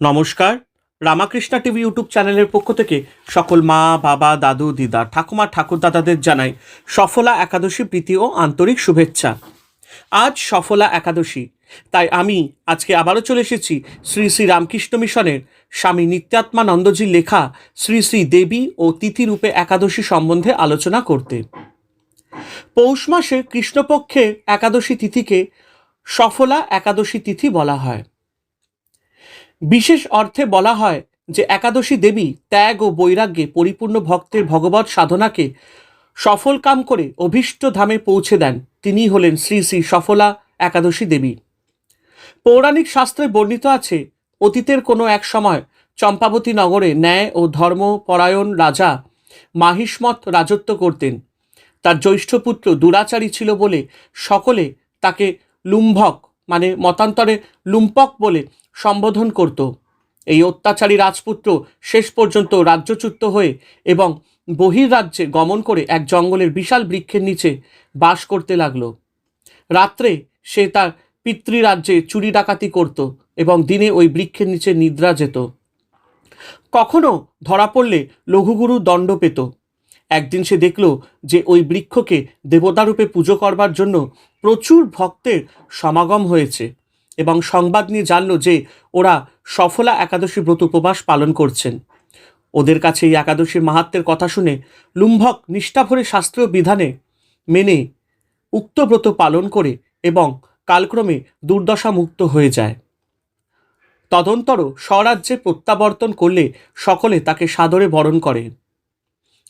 নমস্কার। Ramakrishna TV YouTube চ্যানেলের পক্ষ থেকে সকল মা, বাবা, দাদু, দিদা, ঠাকুমা, ঠাকুর দাদাদের জানাই সফলা একাদশী প্রীতি ও আন্তরিক শুভেচ্ছা। আজ সফলা একাদশী, তাই আমি আজকে আবারও চলে এসেছি শ্রী শ্রী রামকৃষ্ণ মিশনের স্বামী নিত্যাত্মানন্দজির লেখা শ্রী শ্রী দেবী ও তিথিরূপে একাদশী সম্বন্ধে আলোচনা করতে। পৌষ মাসে কৃষ্ণপক্ষে একাদশী তিথিকে সফলা একাদশী তিথি বলা হয়। বিশেষ অর্থে বলা হয় যে একাদশী দেবী ত্যাগ ও বৈরাগ্যে পরিপূর্ণ ভক্তের ভগবত সাধনাকে সফল কাম করে অভীষ্ট ধামে পৌঁছে দেন। তিনি হলেন শ্রী শ্রী সফলা একাদশী দেবী। পৌরাণিক শাস্ত্রে বর্ণিত আছে, অতীতের কোনো এক সময় চম্পাবতী নগরে ন্যায় ও ধর্মপরায়ণ রাজা মাহিষ্মত রাজত্ব করতেন। তার জ্যৈষ্ঠ পুত্র দুরাচারী ছিল বলে সকলে তাকে লুম্ভক মানে মতান্তরে লুম্পক বলে সম্বোধন করত। এই অত্যাচারী রাজপুত্র শেষ পর্যন্ত রাজ্যচ্যুত হয়ে এবং বহির্রাজ্যে গমন করে এক জঙ্গলের বিশাল বৃক্ষের নিচে বাস করতে লাগল। রাত্রে সে তার পিতৃরাজ্যে চুরি ডাকাতি করত এবং দিনে ওই বৃক্ষের নিচে নিদ্রা যেত। কখনো ধরা পড়লে লঘুগুরু দণ্ড পেত। একদিন সে দেখল যে ওই বৃক্ষকে দেবতারূপে পুজো করবার জন্য প্রচুর ভক্তের সমাগম হয়েছে এবং সংবাদ নিয়ে জানল যে ওরা সফলা একাদশী ব্রত উপবাস পালন করছেন। ওদের কাছে এই একাদশীর মাহাত্মের কথা শুনে লুম্ভক নিষ্ঠাভরে শাস্ত্রীয় বিধানে মেনে উক্ত ব্রত পালন করে এবং কালক্রমে দুর্দশা মুক্ত হয়ে যায়। তদন্তর স্বরাজ্যে প্রত্যাবর্তন করলে সকলে তাকে সাদরে বরণ করে।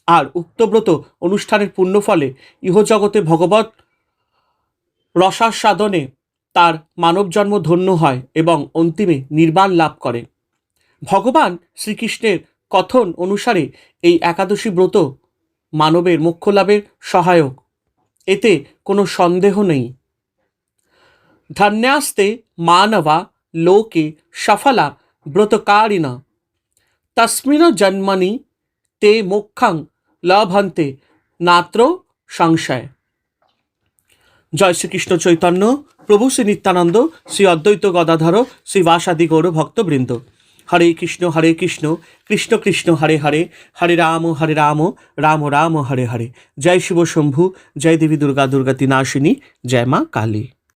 আর উক্ত ব্রত অনুষ্ঠানের পুণ্যফলে ইহজগতে ভগবত রসাস্বাদনে তার মানব জন্ম ধন্য হয় এবং অন্তিমে নির্বাণ লাভ করে। ভগবান শ্রীকৃষ্ণের কথন অনুসারে এই একাদশী ব্রত মানবের মোক্ষ লাভের সহায়ক। এতে কোনো সন্দেহ নেই। ধন্যাস্তে মানবা লোকে সফলা ব্রতকারিণা। তস্মিন জন্মনি তে মোক্ষাং লভন্তে, নাত্র, সংশয়। জয় শ্রীকৃষ্ণ চৈতন্য, প্রভু শ্রী নিত্যানন্দ, শ্রী অদ্বৈত গদাধর, শ্রী বাসাদি গৌর ভক্তবৃন্দ। হরে কৃষ্ণ হরে কৃষ্ণ কৃষ্ণ কৃষ্ণ, হরে হরে হরে রাম হরে রাম রাম রাম, হরে হরে। জয় শিব শম্ভু, জয় দেবী দুর্গা দুর্গাতি নাশিনী জয় মা কালী।